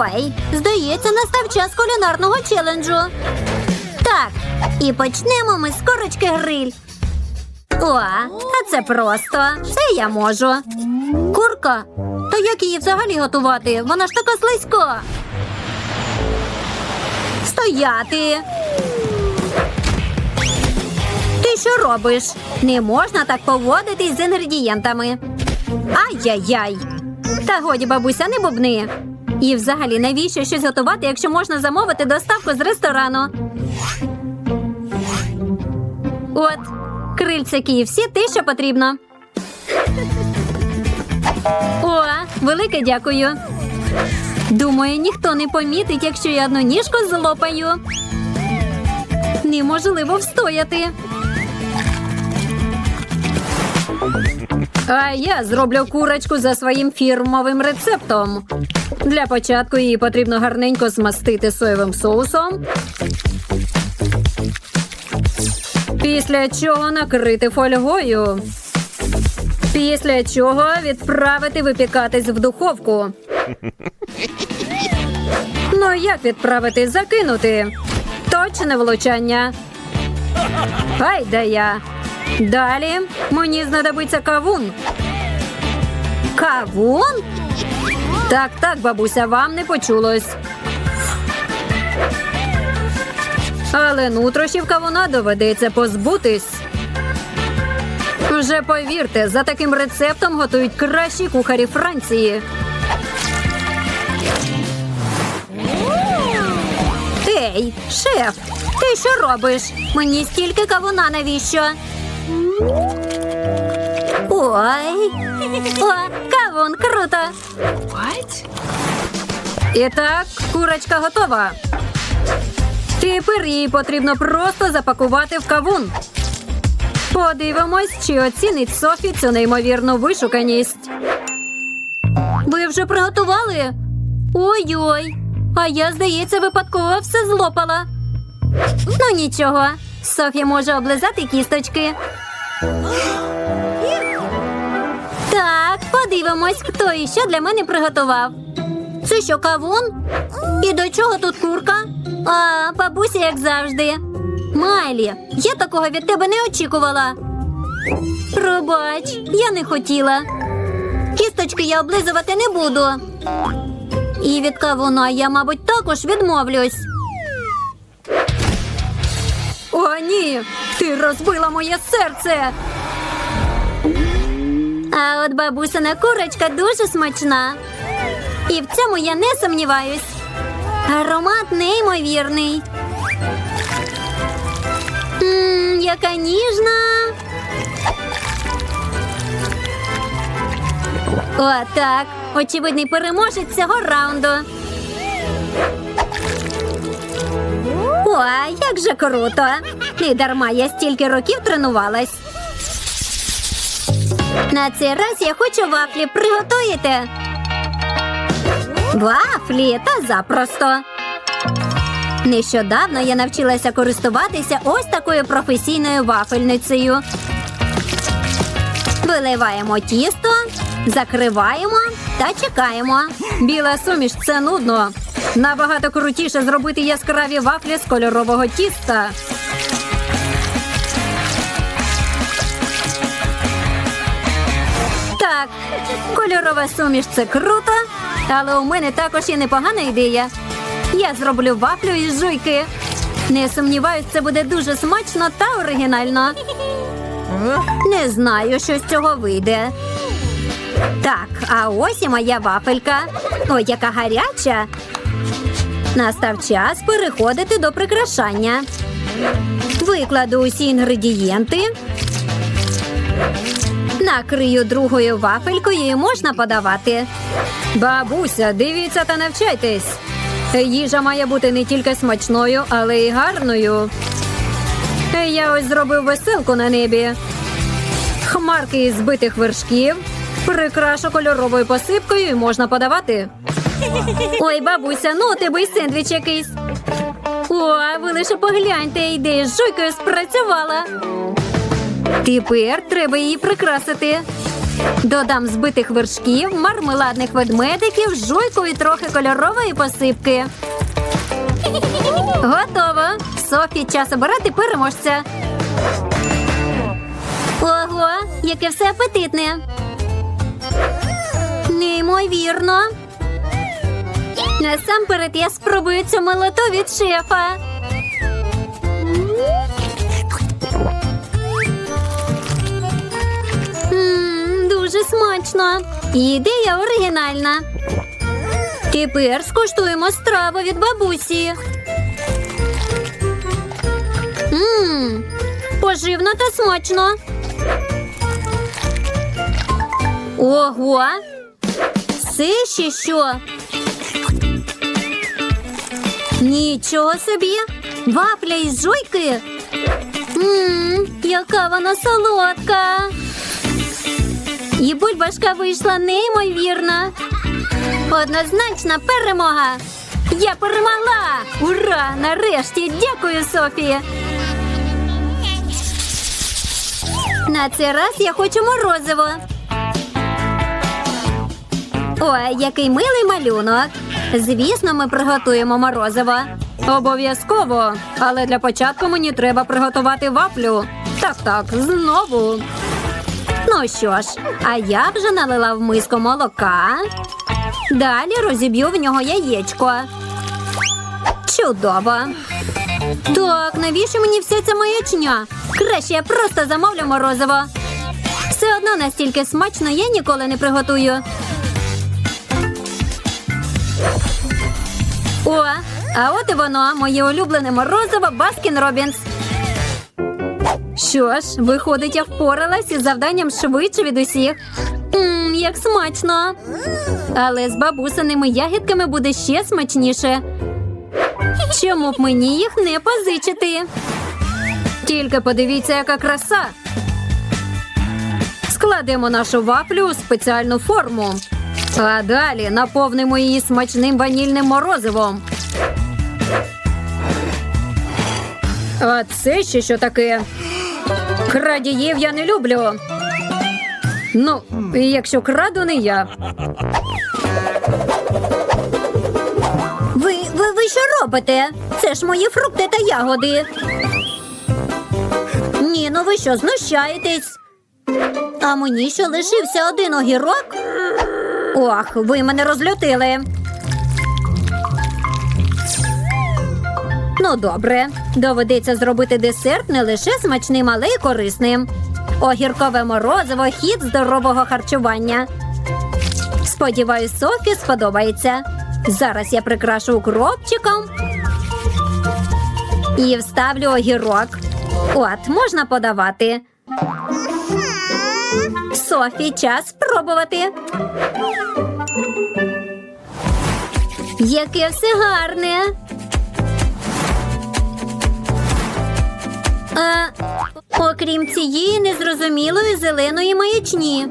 Ой, здається, настав час кулінарного челенджу. Так, і почнемо ми з корочки гриль. О, а це просто. Це я можу. Курка? То як її взагалі готувати? Вона ж така слизька. Стояти. Ти що робиш? Не можна так поводитись з інгредієнтами. Ай-яй-яй. Та годі, бабуся, не бубни. І взагалі, навіщо щось готувати, якщо можна замовити доставку з ресторану? От, крильце KFC те, що потрібно. О, велике дякую. Думаю, ніхто не помітить, якщо я одну ніжку злопаю. Неможливо встояти. А я зроблю курочку за своїм фірмовим рецептом. Для початку її потрібно гарненько змастити соєвим соусом. Після чого накрити фольгою. Після чого відправити випікатись в духовку. Ну, як відправити? Закинути. Точне влучання. Гайда я. Далі мені знадобиться кавун. Кавун? Так, так, бабуся, вам не почулось. Але нутрощів кавуна доведеться позбутись. Вже повірте, за таким рецептом готують кращі кухарі Франції. Ей, шеф, ти що робиш? Мені стільки кавуна навіщо? Ой. О, кавун, круто. І так, курочка готова. Тепер її потрібно просто запакувати в кавун. Подивимось, чи оцінить Софі цю неймовірну вишуканість. Ви вже приготували? Ой-ой. А я, здається, випадково все злопала. Ну нічого. Софія може облизати кісточки. Так, подивимось, хто і що для мене приготував. Це що, кавун? І до чого тут курка? А, бабуся, як завжди. Майлі, я такого від тебе не очікувала. Пробач, я не хотіла. Кісточки я облизувати не буду. І від кавуна я, мабуть, також відмовлюсь. Ні! Ти розбила моє серце. А от бабусина курочка дуже смачна. І в цьому я не сумніваюсь. Аромат неймовірний. Ммм, яка ніжна. О, так. Очевидний переможець цього раунду. О, як же круто! Не дарма я стільки років тренувалась. На цей раз я хочу вафлі. Приготуєте? Вафлі та запросто. Нещодавно я навчилася користуватися ось такою професійною вафельницею. Виливаємо тісто, закриваємо та чекаємо. Біла суміш це нудно. Набагато крутіше зробити яскраві вафлі з кольорового тіста. Кольорова суміш це круто, але у мене також є непогана ідея. Я зроблю вафлю із жуйки. Не сумніваюсь, це буде дуже смачно та оригінально. Не знаю, що з цього вийде. Так, а ось і моя вафелька. Ой, яка гаряча. Настав час переходити до прикрашання. Викладу усі інгредієнти. Накрию другою вафелькою і можна подавати. Бабуся, дивіться та навчайтесь. Їжа має бути не тільки смачною, але й гарною. Я ось зробив веселку на небі. Хмарки із збитих вершків. Прикрашу кольоровою посипкою і можна подавати. Ой, бабуся, ну тебе й сендвіч якийсь. О, ви лише погляньте, ідея з жуйкою спрацювала. Тепер треба її прикрасити. Додам збитих вершків, мармеладних ведмедиків, жуйку і трохи кольорової посипки. Готово. Софі, час обирати переможця. Ого, яке все апетитне. Неймовірно. Насамперед я спробую цю милоту від шефа. Смачно. Ідея оригінальна. Тепер скуштуємо страву від бабусі. Мм, поживно та смачно. Ого! Це ще що? Нічого собі! Вафля із жуйки. Мм, яка вона солодка. І бульбашка вийшла неймовірна. Однозначна перемога. Я перемогла! Ура! Нарешті! Дякую, Софі! На цей раз я хочу морозиво. Ой, який милий малюнок. Звісно, ми приготуємо морозиво. Обов'язково. Але для початку мені треба приготувати вафлю. Так, так, знову. Ну що ж, а я вже налила в миску молока. Далі розіб'ю в нього яєчко. Чудово. Так, навіщо мені вся ця маячня? Краще я просто замовлю морозиво. Все одно настільки смачно я ніколи не приготую. О, а от і воно, моє улюблене морозиво Баскін Робінс. Що ж, виходить, я впоралась із завданням швидше від усіх. Мм, як смачно. Але з бабусиними ягідками буде ще смачніше. Чому б мені їх не позичити? Тільки подивіться, яка краса. Складемо нашу вафлю у спеціальну форму. А далі наповнимо її смачним ванільним морозивом. А це ще що таке? Крадіїв я не люблю. Ну, якщо краду не я. Ви, ви, ви що робите? Це ж мої фрукти та ягоди. Ні, ну ви що, знущаєтесь? А мені що лишився один огірок? Ох, ви мене розлютили. Ну, добре. Доведеться зробити десерт не лише смачним, але й корисним. Огіркове морозиво хід здорового харчування. Сподіваюсь, Софі сподобається. Зараз я прикрашу укропчиком і вставлю огірок. От, можна подавати. Софі, час спробувати. Яке все гарне. А, окрім цієї незрозумілої зеленої маячні.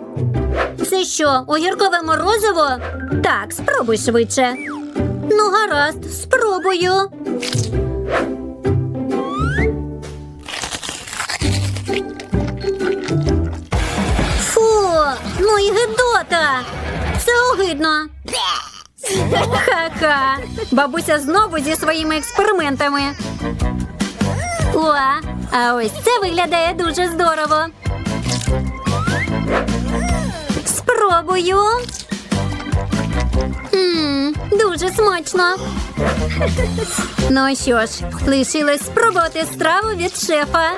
Це що, огіркове морозиво? Так, спробуй швидше. Ну, гаразд, спробую. Фу, ну і гидота. Це огидно. Ха-ха. Бабуся знову зі своїми експериментами. О, а ось це виглядає дуже здорово. Спробую. Мм, дуже смачно. Ну що ж, лишилось спробувати страву від шефа.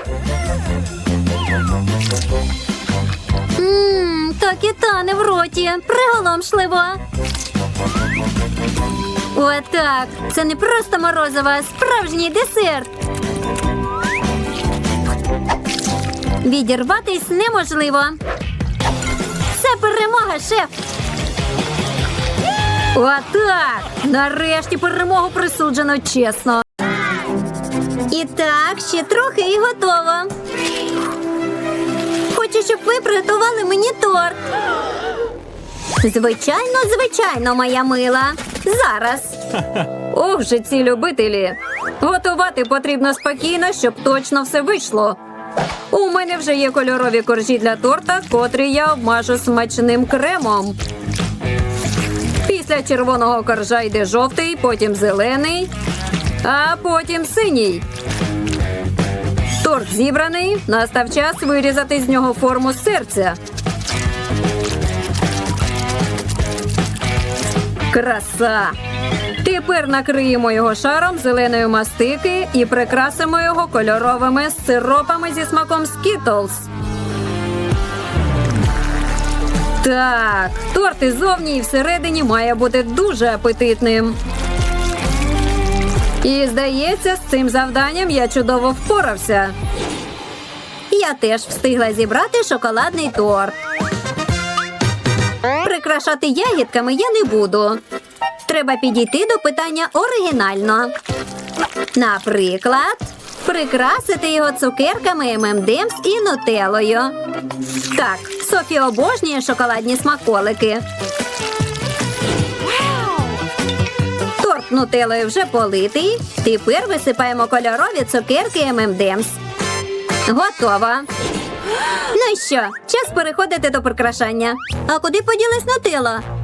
Мм, так і тане в роті. Приголомшливо. Отак. Це не просто морозиво, а справжній десерт. Відірватись неможливо. Це перемога, шеф. Отак. Нарешті перемогу присуджено чесно. І так, ще трохи і готово. Хочу, щоб ви приготували мені торт. Звичайно, звичайно, моя мила. Зараз. Ох же ці любителі. Готувати потрібно спокійно, щоб точно все вийшло. У мене вже є кольорові коржі для торта, котрі я обмажу смачним кремом. Після червоного коржа йде жовтий, потім зелений, а потім синій. Торт зібраний. Настав час вирізати з нього форму серця. Краса! Тепер накриємо його шаром зеленої мастики і прикрасимо його кольоровими сиропами зі смаком Skittles. Так, торт і зовні і всередині має бути дуже апетитним. І здається, з цим завданням я чудово впорався. Я теж встигла зібрати шоколадний торт. Прикрашати ягідками я не буду. Треба підійти до питання оригінально. Наприклад, прикрасити його цукерками ММДМС і нутелою. Так, Софія обожнює шоколадні смаколики. Торт нутелою вже политий. Тепер висипаємо кольорові цукерки ММДМС. Готово. Ну що, час переходити до прикрашання. А куди поділась нутела?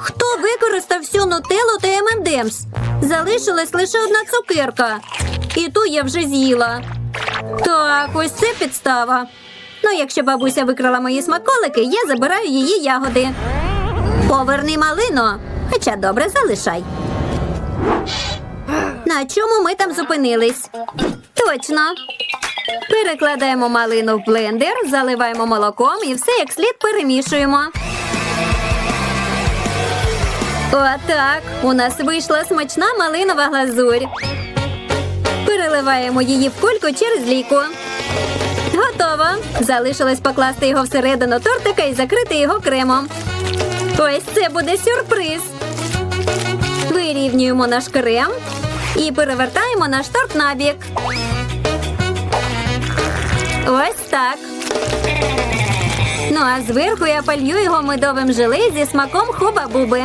Хто використав всю нутелу та ММДМС? Залишилась лише одна цукерка. І ту я вже з'їла. Так, ось це підстава. Ну, якщо бабуся викрала мої смаколики, я забираю її ягоди. Поверни малино. Хоча добре, залишай. На чому ми там зупинились? Точно. Перекладаємо малину в блендер, заливаємо молоком і все як слід перемішуємо. Отак. У нас вийшла смачна малинова глазурь. Переливаємо її в кульку через ліку. Готово. Залишилось покласти його всередину тортика і закрити його кремом. Ось це буде сюрприз. Вирівнюємо наш крем і перевертаємо наш торт на бік. Ось так. Ну а зверху я палью його медовим желе зі смаком хуба-буби.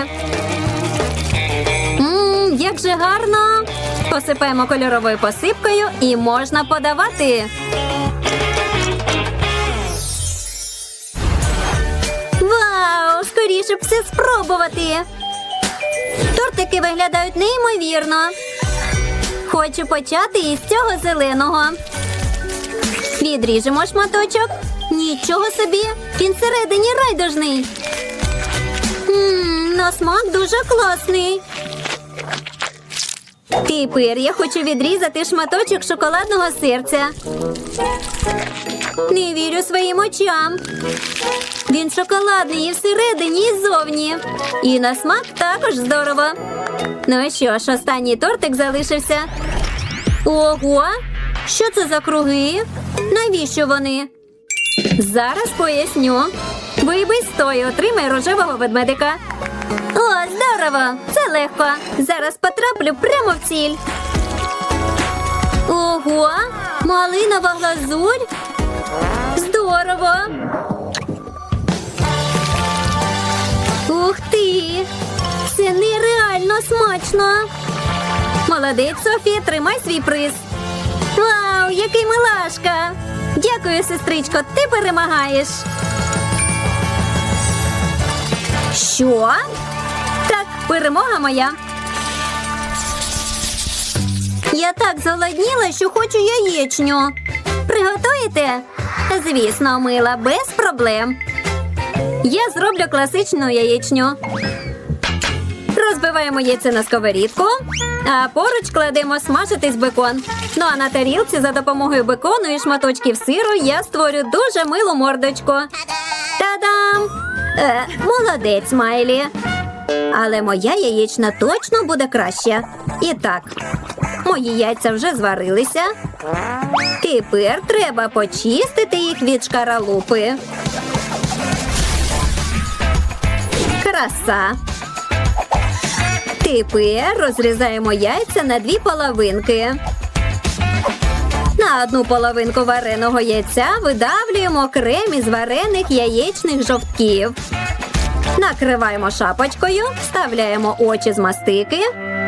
Як же гарно! Посипаємо кольоровою посипкою і можна подавати. Вау! Скоріше б все спробувати. Тортики виглядають неймовірно. Хочу почати із цього зеленого. Відріжемо шматочок. Нічого собі. Він всередині райдужний. Ммм, на смак дуже класний. Тепер я хочу відрізати шматочок шоколадного серця. Не вірю своїм очам. Він шоколадний і всередині, і ззовні. І на смак також здорово. Ну що ж, останній тортик залишився. Ого! Що це за круги? Навіщо вони? Зараз поясню. Вийби стой, отримай рожевого ведмедика. О, здорово! Легко. Зараз потраплю прямо в ціль. Ого! Малинова глазурь. Здорово! Ух ти! Це нереально смачно! Молодець, Софія, тримай свій приз. Вау, який милашка! Дякую, сестричко, ти перемагаєш. Що? Перемога моя. Я так зголодніла, що хочу яєчню. Приготуєте? Звісно, мила, без проблем. Я зроблю класичну яєчню. Розбиваємо яйце на сковорідку, а поруч кладемо смажитись бекон. Ну а на тарілці за допомогою бекону і шматочків сиру я створю дуже милу мордочку. Та-дам! Е, молодець, Майлі. Але моя яєчна точно буде краща. І так, мої яйця вже зварилися. Тепер треба почистити їх від шкаралупи. Краса. Тепер розрізаємо яйця на дві половинки. На одну половинку вареного яйця видавлюємо крем із варених яєчних жовтків. Накриваємо шапочкою, вставляємо очі з мастики,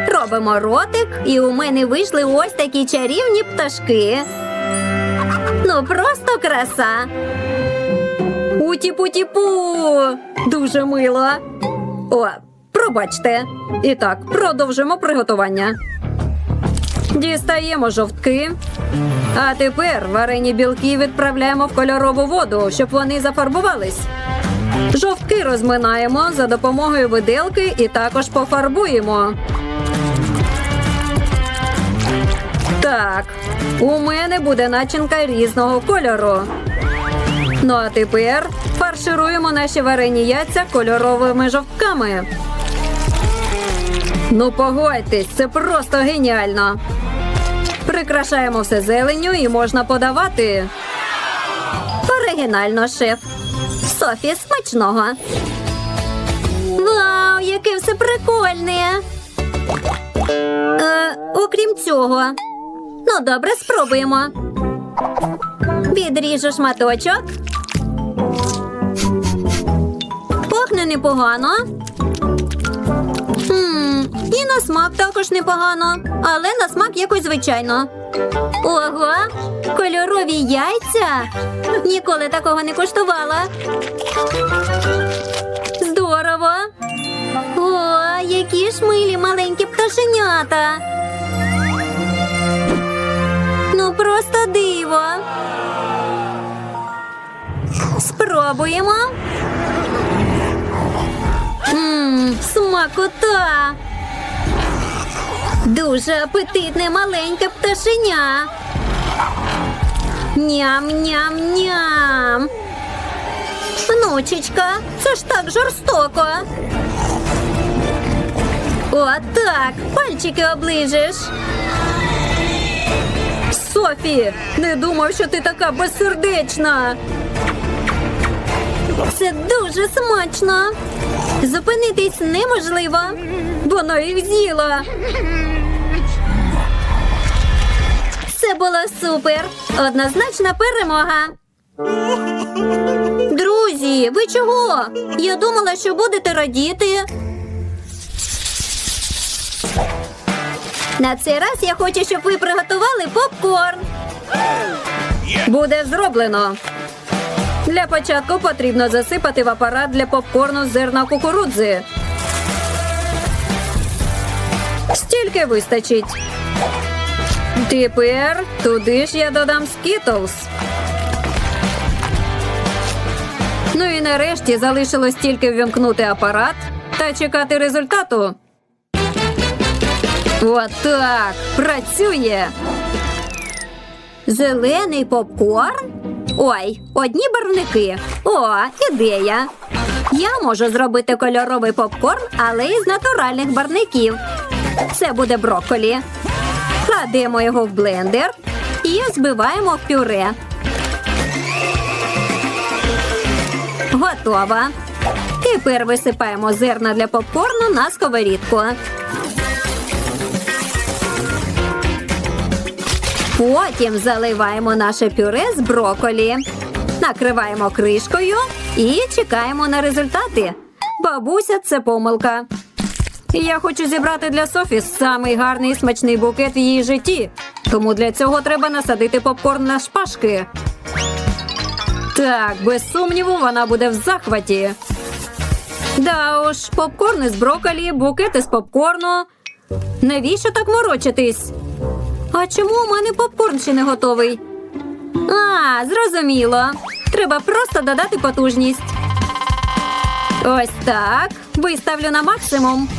робимо ротик, і у мене вийшли ось такі чарівні пташки. Ну просто краса. Уті-путі-пу! Дуже мило. О, пробачте. І так, продовжимо приготування. Дістаємо жовтки. А тепер варені білки відправляємо в кольорову воду, щоб вони зафарбувались. Жовтки розминаємо за допомогою виделки і також пофарбуємо. Так, у мене буде начинка різного кольору. Ну а тепер фаршируємо наші варені яйця кольоровими жовтками. Ну, погодьтесь, це просто геніально. Прикрашаємо все зеленню і можна подавати. Оригінально, шеф. Софі, смачного. Вау, яке все прикольне. Е, окрім цього. Ну, добре, спробуємо. Відріжу шматочок. Пахне непогано. Хм, і на смак також непогано, але на смак якось звичайно. Ого, кольорові яйця. Ніколи такого не куштувала. Здорово. О, які ж милі маленькі пташенята. Ну, просто диво. Спробуємо. Мм, смакота. Дуже апетитне маленьке пташеня. Ням-ням-ням. Внучечка, це ж так жорстоко. Отак, пальчики оближеш. Софі, не думав, що ти така безсердечна. Це дуже смачно. Зупинитись неможливо. Вона їх з'їла. Було супер. Однозначна перемога. Друзі, ви чого? Я думала, що будете радіти. На цей раз я хочу, щоб ви приготували попкорн. Буде зроблено. Для початку потрібно засипати в апарат для попкорну зерна кукурудзи. Стільки вистачить. Тепер туди ж я додам скітлз. Ну і нарешті залишилось тільки ввімкнути апарат та чекати результату. Отак. Працює. Зелений попкорн? Ой, одні барвники. О, ідея. Я можу зробити кольоровий попкорн, але із натуральних барвників. Це буде брокколі. Кладемо його в блендер і збиваємо в пюре. Готово. Тепер висипаємо зерна для попкорну на сковорідку. Потім заливаємо наше пюре з броколі. Накриваємо кришкою і чекаємо на результати. Бабуся, це помилка. Я хочу зібрати для Софі самий гарний і смачний букет в її житті. Тому для цього треба насадити попкорн на шпажки. Так, без сумніву, вона буде в захваті. Да уж, попкорн із броколі, букет із попкорну. Навіщо так морочитись? А чому у мене попкорн ще не готовий? А, зрозуміло. Треба просто додати потужність. Ось так. Виставлю на максимум.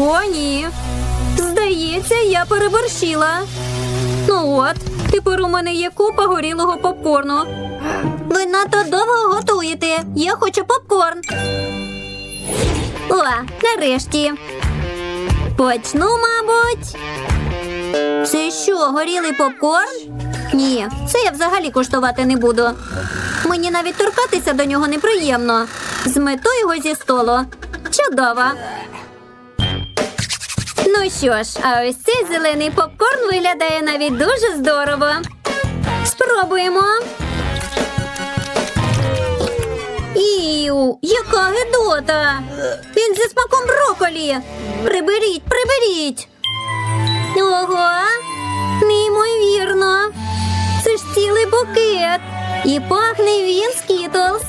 О, ні. Здається, я переборщила. Ну от, тепер у мене є купа горілого попкорну. Ви надто довго готуєте. Я хочу попкорн. О, нарешті. Почну, мабуть. Це що, горілий попкорн? Ні, це я взагалі куштувати не буду. Мені навіть торкатися до нього неприємно. Змету його зі столу. Чудово. Ну що ж, а ось цей зелений попкорн виглядає навіть дуже здорово. Спробуємо. Іу, яка гидота! Він зі смаком броколі. Приберіть, приберіть. Ого, неймовірно. Це ж цілий букет. І пахне він скітлс.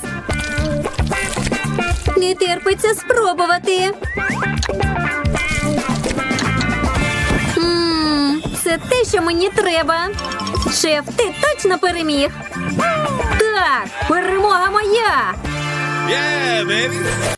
Не терпиться спробувати. Це те, що мені треба. Шеф, ти точно переміг. Так, перемога моя. Yeah, baby.